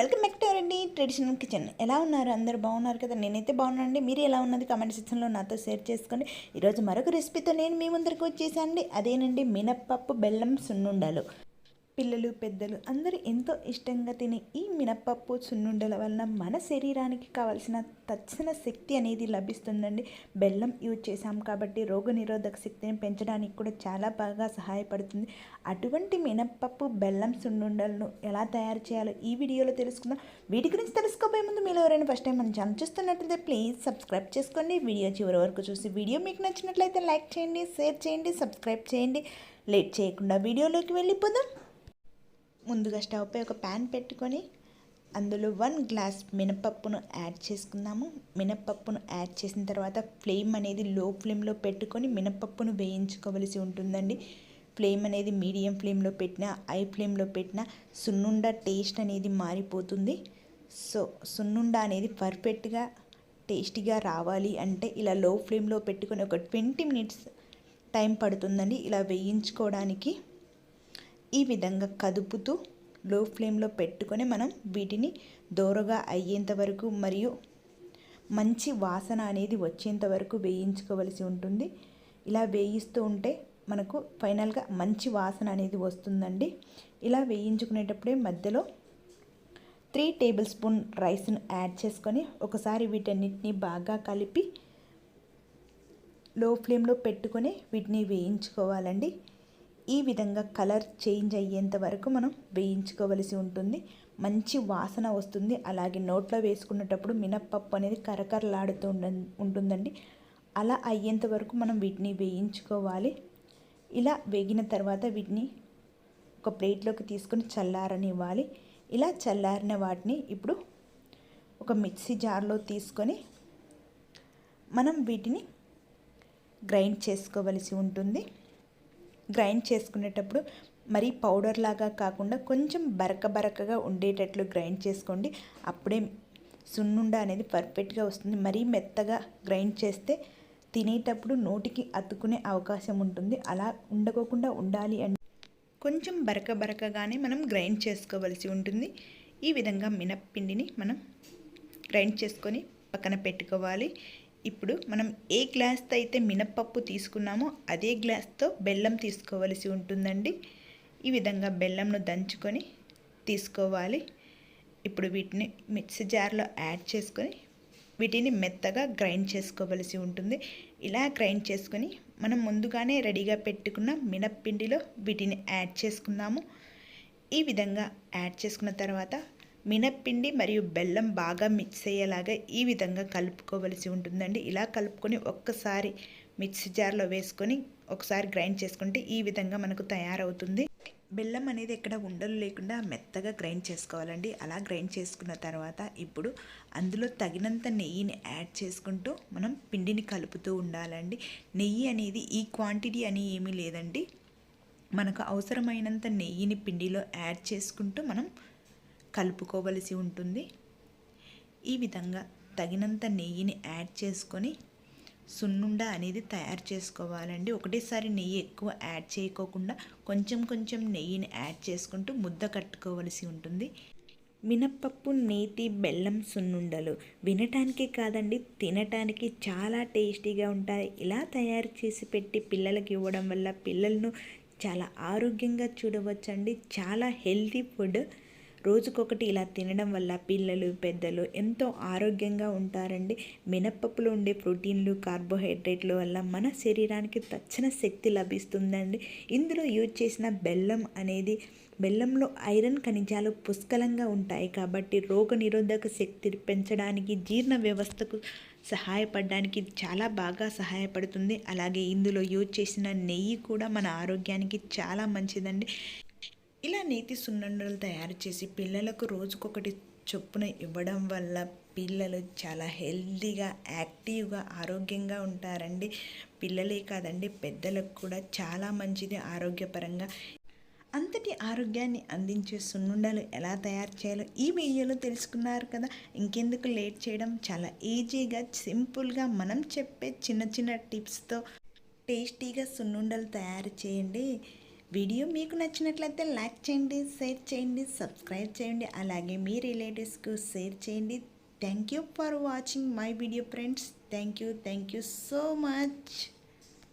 Welcome back to our traditional kitchen. ఎలా ఉన్నారు? అందరు బాగున్నారు కదా? నేనైతే బాగున్నానండి. మీరు ఎలా ఉన్నది? కామెంట్ సెక్షన్లో నాతో షేర్ చేసుకోండి. ఈరోజు మరొక రెసిపీతో నేను మీ ముందరికి వచ్చేసానండి. అదేనండి మినప్పప్పు బెల్లం సున్నుండలు. పిల్లలు పెద్దలు అందరూ ఎంతో ఇష్టంగా తినే ఈ మినప్పప్పు సున్నుండల వలన మన శరీరానికి కావాల్సిన తక్షణ శక్తి అనేది లభిస్తుందండి. బెల్లం యూజ్ చేసాం కాబట్టి రోగనిరోధక శక్తిని పెంచడానికి కూడా చాలా బాగా సహాయపడుతుంది. అటువంటి మినప్పప్పు బెల్లం సున్నుండలను ఎలా తయారు చేయాలో ఈ వీడియోలో తెలుసుకుందాం. వీటి గురించి తెలుసుకోబోయే ముందు మీరు ఎవరైనా ఫస్ట్ టైం మనం ఛానల్ చూస్తున్నట్లయితే ప్లీజ్ సబ్స్క్రైబ్ చేసుకోండి. వీడియో చివరి వరకు చూసి వీడియో మీకు నచ్చినట్లయితే లైక్ చేయండి షేర్ చేయండి సబ్స్క్రైబ్ చేయండి. లేట్ చేయకుండా వీడియోలోకి వెళ్ళిపోదాం. ముందుగా స్టవ్పై ఒక ప్యాన్ పెట్టుకొని అందులో వన్ గ్లాస్ మినపప్పును యాడ్ చేసుకుందాము. మినపప్పును యాడ్ చేసిన తర్వాత ఫ్లేమ్ అనేది లో ఫ్లేమ్లో పెట్టుకొని మినపప్పును వేయించుకోవలసి ఉంటుందండి. ఫ్లేమ్ అనేది మీడియం ఫ్లేమ్లో పెట్టినా హై ఫ్లేమ్లో పెట్టినా సున్నుండ టేస్ట్ అనేది మారిపోతుంది. సో సున్నుండ అనేది పర్ఫెక్ట్గా టేస్టీగా రావాలి అంటే ఇలా లో ఫ్లేమ్లో పెట్టుకొని ఒక ట్వంటీ మినిట్స్ టైం పడుతుందండి. ఇలా వేయించుకోవడానికి ఈ విధంగా కదుపుతూ లో ఫ్లేమ్లో పెట్టుకొని మనం వీటిని దోరగా అయ్యేంత వరకు మరియు మంచి వాసన అనేది వచ్చేంత వరకు వేయించుకోవలసి ఉంటుంది. ఇలా వేయిస్తూ ఉంటే మనకు ఫైనల్గా మంచి వాసన అనేది వస్తుందండి. ఇలా వేయించుకునేటప్పుడే మధ్యలో త్రీ టేబుల్ స్పూన్ రైస్ను యాడ్ చేసుకొని ఒకసారి వీటన్నిటిని బాగా కలిపి లో ఫ్లేమ్లో పెట్టుకొని వీటిని వేయించుకోవాలండి. ఈ విధంగా కలర్ చేంజ్ అయ్యేంత వరకు మనం వేయించుకోవలసి ఉంటుంది. మంచి వాసన వస్తుంది. అలాగే నోట్లో వేసుకునేటప్పుడు మినప్పప్పు అనేది కరకరలాడుతూ ఉంటుందండి. అలా అయ్యేంత వరకు మనం వీటిని వేయించుకోవాలి. ఇలా వేగిన తర్వాత వీటిని ఒక ప్లేట్లోకి తీసుకొని చల్లారనివ్వాలి. ఇలా చల్లారిన వాటిని ఇప్పుడు ఒక మిక్సీ జార్లో తీసుకొని మనం వీటిని గ్రైండ్ చేసుకోవలసి ఉంటుంది. గ్రైండ్ చేసుకునేటప్పుడు మరీ పౌడర్ లాగా కాకుండా కొంచెం బరక బరకగా ఉండేటట్లు గ్రైండ్ చేసుకోండి. అప్పుడే సున్నుండ అనేది పర్ఫెక్ట్గా వస్తుంది. మరీ మెత్తగా గ్రైండ్ చేస్తే తినేటప్పుడు నోటికి అతుకునే అవకాశం ఉంటుంది. అలా ఉండకోకుండా ఉండాలి అంటే కొంచెం బరక బరకగానే మనం గ్రైండ్ చేసుకోవలసి ఉంటుంది. ఈ విధంగా మినప్పిండిని మనం గ్రైండ్ చేసుకొని పక్కన పెట్టుకోవాలి. ఇప్పుడు మనం ఏ గ్లాస్తో అయితే మినప్పప్పు తీసుకున్నామో అదే గ్లాస్తో బెల్లం తీసుకోవలసి ఉంటుందండి. ఈ విధంగా బెల్లంను దంచుకొని తీసుకోవాలి. ఇప్పుడు వీటిని మిక్సీ జార్లో యాడ్ చేసుకొని వీటిని మెత్తగా గ్రైండ్ చేసుకోవలసి ఉంటుంది. ఇలా గ్రైండ్ చేసుకొని మనం ముందుగానే రెడీగా పెట్టుకున్న మినప్పిండిలో వీటిని యాడ్ చేసుకుందాము. ఈ విధంగా యాడ్ చేసుకున్న తర్వాత మినప్పిండి మరియు బెల్లం బాగా మిక్స్ అయ్యేలాగా ఈ విధంగా కలుపుకోవలసి ఉంటుందండి. ఇలా కలుపుకొని ఒక్కసారి మిక్సీ జార్లో వేసుకొని ఒకసారి గ్రైండ్ చేసుకుంటే ఈ విధంగా మనకు తయారవుతుంది. బెల్లం అనేది ఎక్కడ ఉండలు లేకుండా మెత్తగా గ్రైండ్ చేసుకోవాలండి. అలా గ్రైండ్ చేసుకున్న తర్వాత ఇప్పుడు అందులో తగినంత నెయ్యిని యాడ్ చేసుకుంటూ మనం పిండిని కలుపుతూ ఉండాలండి. నెయ్యి అనేది ఈ క్వాంటిటీ అని ఏమీ లేదండి. మనకు అవసరమైనంత నెయ్యిని పిండిలో యాడ్ చేసుకుంటూ మనం కలుపుకోవలసి ఉంటుంది. ఈ విధంగా తగినంత నెయ్యిని యాడ్ చేసుకొని సున్నుండ అనేది తయారు చేసుకోవాలండి. ఒకటేసారి నెయ్యి ఎక్కువ యాడ్ చేయకోకుండా కొంచెం కొంచెం నెయ్యిని యాడ్ చేసుకుంటూ ముద్ద కట్టుకోవలసి ఉంటుంది. మినప్పప్పు నేతి బెల్లం సున్నుండలు వినటానికి కాదండి తినటానికి చాలా టేస్టీగా ఉంటాయి. ఇలా తయారు చేసి పెట్టి పిల్లలకి ఇవ్వడం వల్ల పిల్లలను చాలా ఆరోగ్యంగా చూడవచ్చండి. చాలా హెల్తీ ఫుడ్ రోజుకొకటి ఇలా తినడం వల్ల పిల్లలు పెద్దలు ఎంతో ఆరోగ్యంగా ఉంటారండి. మినప్పప్పులో ఉండే ప్రోటీన్లు కార్బోహైడ్రేట్ల వల్ల మన శరీరానికి తక్షణ శక్తి లభిస్తుందండి. ఇందులో యూజ్ చేసిన బెల్లం అనేది బెల్లంలో ఐరన్ ఖనిజాలు పుష్కలంగా ఉంటాయి కాబట్టి రోగ నిరోధక శక్తి పెంచడానికి జీర్ణ వ్యవస్థకు సహాయపడడానికి చాలా బాగా సహాయపడుతుంది. అలాగే ఇందులో యూజ్ చేసిన నెయ్యి కూడా మన ఆరోగ్యానికి చాలా మంచిదండి. ఇలా నేతి సున్నుండలు తయారు చేసి పిల్లలకు రోజుకొకటి చొప్పున ఇవ్వడం వల్ల పిల్లలు చాలా హెల్తీగా యాక్టివ్గా ఆరోగ్యంగా ఉంటారండి. పిల్లలే కాదండి పెద్దలకు కూడా చాలా మంచిది ఆరోగ్యపరంగా. అంతటి ఆరోగ్యాన్ని అందించే సున్నుండలు ఎలా తయారు చేయాలో ఈ వీడియోలో తెలుసుకున్నారు కదా. ఇంకెందుకు లేట్ చేయడం? చాలా ఈజీగా సింపుల్గా మనం చెప్పే చిన్న చిన్న టిప్స్తో టేస్టీగా సున్నుండలు తయారు చేయండి. వీడియో మీకు నచ్చినట్లయితే లైక్ చేయండి షేర్ చేయండి సబ్స్క్రైబ్ చేయండి అలాగే మీ రిలేటివ్స్కు షేర్ చేయండి. Thank you for watching my video friends. Thank you thank you so much.